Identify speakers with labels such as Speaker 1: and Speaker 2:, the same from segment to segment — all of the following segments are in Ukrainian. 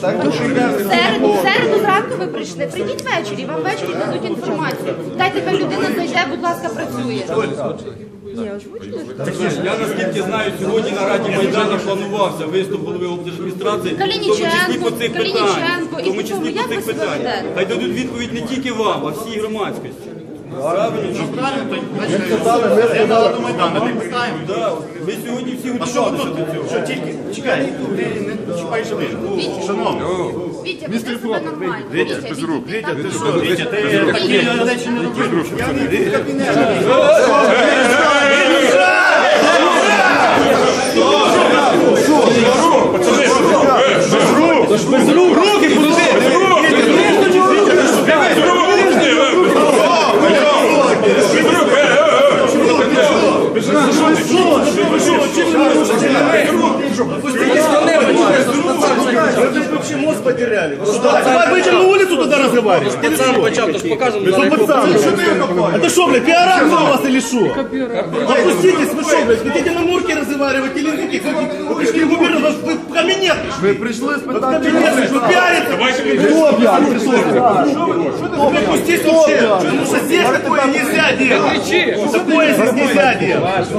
Speaker 1: середу, в середу зранку ви прийшли. Прийдіть ввечері, вам ввечері дадуть інформацію. Дайте хай людина зайде, будь ласка, працює. Ні.
Speaker 2: Я наскільки знаю, сьогодні на Раді Майдану планувався виступ голови облдержадміністрації, в тому числі по цих
Speaker 1: Калініченко,
Speaker 2: питаннях. В тому числі по цих питаннях. Хай дадуть відповідь не тільки вам, а всій громадськості.
Speaker 3: Ми
Speaker 2: сьогодні всі
Speaker 4: тільки? Чекай, ти не чіпаєш ви. Шановний.
Speaker 1: Вітя, веди себе нормально.
Speaker 4: Вітя, без рук. Вітя? Вітя, ти такі речі. Я не в кабінеті. вообще мозг потеряли. Давай выйдем на улицу тогда разговаривать. Пацан початок покажем. пацан. Это что, блядь, пиар-акция у вас или что? Опуститесь, вы что, блядь, хотите на мурке разговаривать или какие? Вы пришли в губернатор, вы в кабинет пришли.
Speaker 3: Ви прийшли
Speaker 4: В
Speaker 3: спитати.
Speaker 4: кабинет, вы пиарите.
Speaker 3: Хто п'яний?
Speaker 4: Вы опустись вообще, потому что здесь такое нельзя делать. Такое здесь нельзя делать.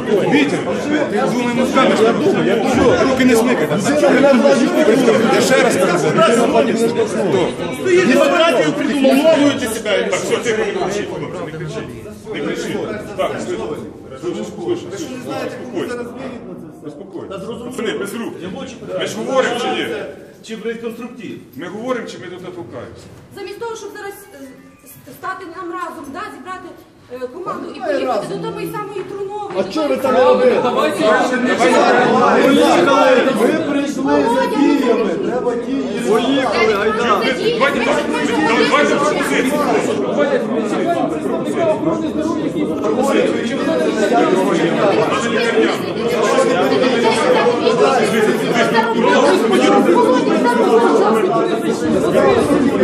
Speaker 3: Руки не смикайте. Я ще раз кажу.
Speaker 4: Ты демократию придумал, новую для себя.
Speaker 5: Все, тихо, не хлопці, не кричіть. Не кричіть. Так. Слухай, слухай. Успокойся. Пацани. Ми ж говоримо чи ні?
Speaker 4: Чи, блядь, конструктив?
Speaker 5: Ми говоримо чи ми тут натолкаємося?
Speaker 1: Замість того, щоб зараз е, стати нам разом, да, е, команду і поїхати до тої самої Трунової.
Speaker 3: А чого ви це не робили? Ви прийшли за діями. Треба дії.
Speaker 1: Поїхали, гайда.
Speaker 5: Давайте давайте пропозиції.
Speaker 1: Володя,